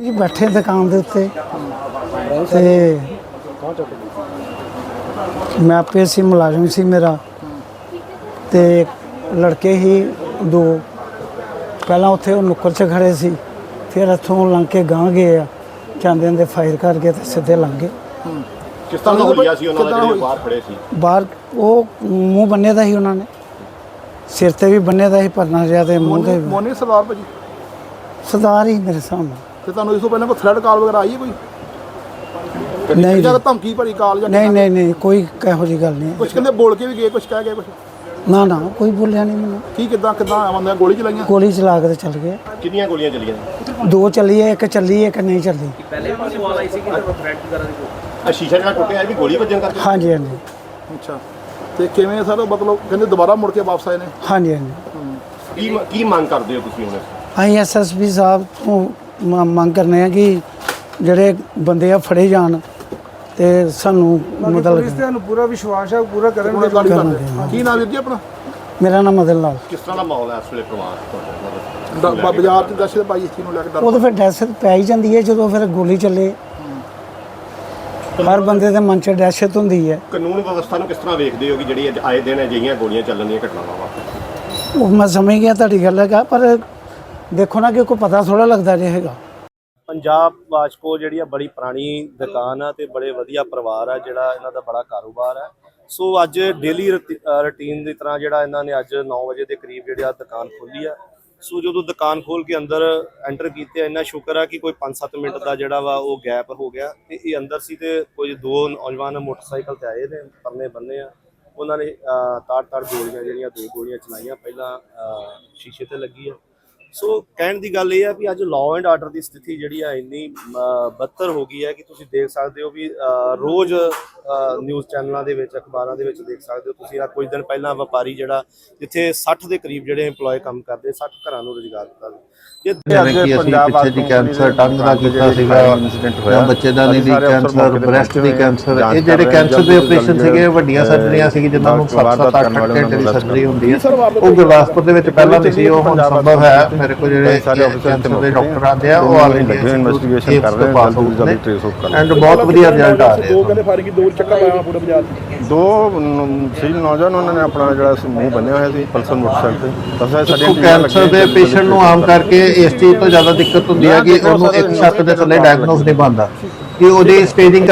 ਜੀ ਬੈਠੇ ਦੁਕਾਨ ਦੇ ਉੱਤੇ। ਤੇ ਮੈਂ ਆਪੇ ਸੀ ਮੁਲਾਜ਼ਮ ਸੀ ਮੇਰਾ। ਤੇ ਲੜਕੇ ਹੀ ਦੋ। ਪਹਿਲਾਂ ਉੱਥੇ ਉਹ ਨੁੱਕਰ 'ਚ ਖੜੇ ਸੀ। ਫਿਰ ਇੱਥੋਂ ਲੰਘ ਕੇ ਗਾਂ ਗਏ ਆ। ਜਾਂਦੇ ਦੇ ਫਾਇਰ ਕਰਕੇ ਤੇ ਸਿੱਧੇ ਲੰਘ ਗਏ। ਕਿਸ ਤਰ੍ਹਾਂ ਦਾ ਹੋਈਆ ਸੀ ਉਹਨਾਂ ਦਾ ਜਿਹੜੇ ਬਾਹਰ ਖੜੇ ਸੀ? ਬਾਹਰ ਉਹ ਮੂੰਹ ਬੰਨੇ ਦਾ ਸੀ ਉਹਨਾਂ ਨੇ। ਸਿਰ ਤੇ ਵੀ ਬੰਨੇ ਦਾ ਸੀ ਪਰਨਾ ਜਿਹਾ ਤੇ ਮੂੰਹ ਤੇ ਵੀ। ਮੋਨੀ ਸਰਦਾਰ ਭਾਜੀ? ਸਰਦਾਰ ਹੀ ਮੇਰੇ ਸਾਹਮਣੇ। ਤੇ ਤੁਹਾਨੂੰ ਇਸ ਤੋਂ ਪਹਿਲਾਂ ਕੋਈ ਥ੍ਰੈਡ ਕਾਲ ਵਗੈਰਾ ਆਈ ਹੈ ਕੋਈ? ਨਹੀਂ ਜੀ। ਧਮਕੀ ਭਰੀ ਕਾਲ ਜਾਂ ਨਹੀਂ ਨਹੀਂ ਨਹੀਂ ਕੋਈ ਇਹੋ ਜਿਹੀ ਗੱਲ ਨਹੀਂ ਕੁਝ ਕਹਿੰਦੇ ਬੋਲ ਕੇ ਵੀ ਗਏ ਕੁਝ ਕਹਿ ਗਏ ਕੁਝ ਨਾ ਨਾ ਕੋਈ ਬੋਲਿਆ ਨਹੀਂ ਮੈਨੂੰ। ਕੀ ਕਿਦਾਂ ਕਿਦਾਂ ਆਉਂਦੇ ਗੋਲੀ ਚਲਾਈਆਂ? ਗੋਲੀ ਚਲਾ ਕੇ ਤੇ ਚੱਲ ਗਏ। ਕਿੰਨੀਆਂ ਗੋਲੀਆਂ ਚੱਲੀਆਂ? ਦੋ ਚੱਲੀ ਹੈ ਇੱਕ ਚੱਲੀ ਹੈ ਇੱਕ ਨਹੀਂ ਚੱਲੀ। ਆ ਸ਼ੀਸ਼ਾ ਜਿਹੜਾ ਟੁੱਟਿਆ ਇਹ ਵੀ ਗੋਲੀ ਵੱਜਣ ਕਰਕੇ? ਹਾਂਜੀ ਹਾਂਜੀ। ਅੱਛਾ। ਤੇ ਕਿਵੇਂ ਸਰ? ਮਤਲਬ ਕਹਿੰਦੇ ਦੁਬਾਰਾ ਮੁੜ ਕੇ ਵਾਪਸ ਆਏ ਨੇ? ਹਾਂਜੀ ਹਾਂਜੀ। ਕੀ ਕੀ ਮੰਗ ਕਰਦੇ ਹੋ ਤੁਸੀਂ ਹੁਣ? ਅਸੀਂ ਐਸਐਸਪੀ ਸਾਹਿਬ ਤੋਂ ਮ- ਮੰਗ ਕਰਨੇ ਆ ਕਿ ਜਿਹੜੇ ਬੰਦੇ ਆ ਫੜੇ ਜਾਣ ਤੇ ਸਾਨੂੰ ਮਤਲਬ ਤੁਹਾਨੂੰ ਪੂਰਾ ਵਿਸ਼ਵਾਸ ਹੈ ਪੂਰਾ ਪੂਰਾ ਕਰਨਗੇ ਕਰਾਂਗੇ, ਕਰਦੇ ਕੀ ਨਾਮ ਵੀਰ ਜੀ ਆਪਣਾ? ਮੇਰਾ ਨਾਮ ਮਦਨ ਲਾਲ। ਕਿਸ ਤਰ੍ਹਾਂ ਦਾ ਮਾਹੌਲ ਹੈ ਇਸ ਵੇਲੇ ਪਰਿਵਾਰ ਤੁਹਾਡਾ ਡ- ਬ- ਬਾਜ਼ਾਰ ਚ ਦਸ਼ਤ ਪਾਈ ਇਸ ਚੀਜ਼ ਨੂੰ ਲੈ ਕੇ ਡਰ ਉਹ ਤਾਂ ਫਿਰ ਦਹਿਸ਼ਤ ਪੈ ਹੀ ਜਾਂਦੀ ਹੈ ਜਦੋਂ ਫਿਰ ਗੋਲੀ ਚੱਲੇ। ਹਰ ਬੰਦੇ ਦੇ ਮਨ 'ਚ ਦਹਿਸ਼ਤ ਹੁੰਦੀ ਹੈ। ਕਾਨੂੰਨ ਵਿਵਸਥਾ ਨੂੰ ਕਿਸ ਤਰ੍ਹਾਂ ਵੇਖਦੇ ਹੋ ਕਿ ਜਿਹੜੀ ਅੱਜ ਆਏ ਦਿਨ ਅਜਿਹੀਆਂ ਗੋਲੀਆਂ ਚੱਲਣ ਦੀਆਂ ਘਟਨਾਵਾਂ ਵਾਪਰ ਉਹ ਮੈਂ ਸਮਝ ਗਿਆ ਤੁਹਾਡੀ ਗੱਲ ਹੈਗਾ ਪਰ ਦੇਖੋ ਨਾ ਕਿ ਕੋਈ ਪਤਾ ਥੋੜਾ ਲੱਗਦਾ ਜੇ ਹੈਗਾ। ਪੰਜਾਬ ਵਾਸ਼ਕੋ ਜਿਹੜੀ ਆ ਬੜੀ ਪੁਰਾਣੀ ਦੁਕਾਨ ਆ ਤੇ ਬੜੇ ਵਧੀਆ ਪਰਿਵਾਰ ਆ ਜਿਹੜਾ ਇਹਨਾਂ ਦਾ ਬੜਾ ਕਾਰੋਬਾਰ ਹੈ ਸੋ ਅੱਜ ਡੇਲੀ ਰੁਟੀਨ ਦੀ ਤਰ੍ਹਾਂ ਜਿਹੜਾ ਇਹਨਾਂ ਨੇ ਅੱਜ 9 ਵਜੇ ਦੇ ਕਰੀਬ ਜਿਹੜੀ ਆ ਦੁਕਾਨ ਖੋਲੀ ਆ। ਸੋ ਜਦੋਂ ਦੁਕਾਨ ਖੋਲ ਕੇ ਅੰਦਰ ਐਂਟਰ ਕੀਤੇ ਇੰਨਾ ਸ਼ੁਕਰ ਆ ਕਿ ਕੋਈ 5-7 ਮਿੰਟ ਦਾ ਜਿਹੜਾ ਵਾ ਉਹ ਗੈਪ ਹੋ ਗਿਆ ਤੇ ਇਹ ਅੰਦਰ ਸੀ ਤੇ ਕੋਈ ਦੋ ਨੌਜਵਾਨ ਮੋਟਰਸਾਈਕਲ ਤੇ ਆਏ ਨੇ ਪਰਨੇ ਬੰਨੇ ਆ। ਉਹਨਾਂ ਨੇ ਤਾੜ ਤਾੜ ਗੋਲੀਆਂ ਜਿਹੜੀਆਂ ਦੋ ਗੋਲੀਆਂ ਚਲਾਈਆਂ। ਪਹਿਲਾਂ ਅਹ, ਸ਼ੀਸ਼ੇ ਤੇ ਲੱਗੀ ਆ। ਸੋ ਕਹਿਣ ਦੀ ਗੱਲ ਇਹ ਆ ਵੀ ਅੱਜ ਲਾਅ ਐਂਡ ਆਰਡਰ ਦੀ ਸਥਿਤੀ ਜਿਹੜੀ ਆ ਇੰਨੀ ਬਦਤਰ ਹੋ ਗਈ ਹੈ ਕਿ ਤੁਸੀਂ ਦੇਖ ਸਕਦੇ ਹੋ ਵੀ ਰੋਜ਼ ਨਿਊਜ਼ ਚੈਨਲਾਂ ਦੇ ਵਿੱਚ ਅਖਬਾਰਾਂ ਦੇ ਵਿੱਚ ਦੇਖ ਸਕਦੇ ਹੋ ਤੁਸੀਂ। ਆ ਕੁਝ ਦਿਨ ਪਹਿਲਾਂ ਵਪਾਰੀ ਜਿਹੜਾ ਜਿੱਥੇ 60 ਦੇ ਕਰੀਬ ਜਿਹੜੇ EMPLOYE ਕੰਮ ਕਰਦੇ 60 ਘਰਾਂ ਨੂੰ ਰੋਜ਼ਗਾਰ ਦਿੱਤਾ। ਜੇ ਜਿਵੇਂ ਕਿ ਅਸੀਂ ਪਿੱਛੇ ਦੀ ਕੈਂਸਰ ਟੰਗ ਦਾ ਕੀਤਾ ਸੀਗਾ ਜਾਂ ਬੱਚੇ ਦਾ ਨਹੀਂ ਦੀ ਕੈਂਸਰ ਬ੍ਰੈਸਟ ਦੀ ਕੈਂਸਰ ਇਹ ਜਿਹੜੇ ਕੈਂਸਰ ਦੇ ਆਪਰੇਸ਼ਨ ਸੀਗੇ ਵੱਡੀਆਂ ਸਰਜਰੀਆਂ ਸੀ ਜਿਨ੍ਹਾਂ ਨੂੰ 7-7 8 ਘੰਟੇ ਦੀ ਸਰਜਰੀ ਹੁੰਦੀ ਹੈ। ਉਹ ਗੁਰਦਾਸਪੁਰ ਦੇ ਵਿੱਚ ਪਹਿਲਾਂ ਨਹੀਂ ਸੀ ਉਹ ਹੁਣ ਸੰਭਵ ਹੈ। ਮੇਰੇ ਕੋਲ ਜਿਹੜੇ ਕੈਂਸਰ ਦੇ ਡਾਕਟਰ ਆਉਂਦੇ ਆ ਉਹ ਆਲਰੇਡੀ ਇਨਵੈਸਟੀਗੇਸ਼ਨ ਕਰ ਰਹੇ ਹਾਂ ਸਭ ਦਾ ਟ੍ਰੇਸ ਆਊਟ ਕਰ ਐਂਡ ਬਹੁਤ ਵਧੀਆ ਰਿਜ਼ਲਟ ਆ ਰਹੇ ਦੋ ਆ ਕਹਿੰਦੇ ਫਾਇਰਿੰਗ ਦੋ ਚੱਕਾ ਪਾਇਆ ਪੂਰੇ ਬਾਜ਼ਾਰ ਚ? ਦੋ ਸੀ ਨੌਜਵਾਨ ਉਹਨਾਂ ਨੇ ਆਪਣਾ ਜਿਹੜਾ ਮੂੰਹ ਬੰਨਿਆ ਹੋਇਆ ਸੀ ਪਲਸਰ ਮੋਟਰਸਾਈਕਲ ਤੇ। ਦੱਸਿਆ ਸਾਡੀਆਂ ਟੀਮਾਂ ਕੈਂਸਰ ਲੱਗੀਆਂ ਦੇ ਪੇਸ਼ੈਂਟ ਨੂੰ ਆਮ ਕਰਕੇ ਇਸ ਚੀਜ਼ ਤੋਂ ਜ਼ਿਆਦਾ ਦਿੱਕਤ ਹੁੰਦੀ ਹੈ ਕਿ ਉਹਨੂੰ ਇੱਕ ਛੱਤ ਦੇ ਥੱਲੇ ਡਾਇਗਨੋਸ ਨਹੀਂ ਬਣਦਾ। ਕਿ ਉਹਦੀ ਸਟੇਜਿੰਗ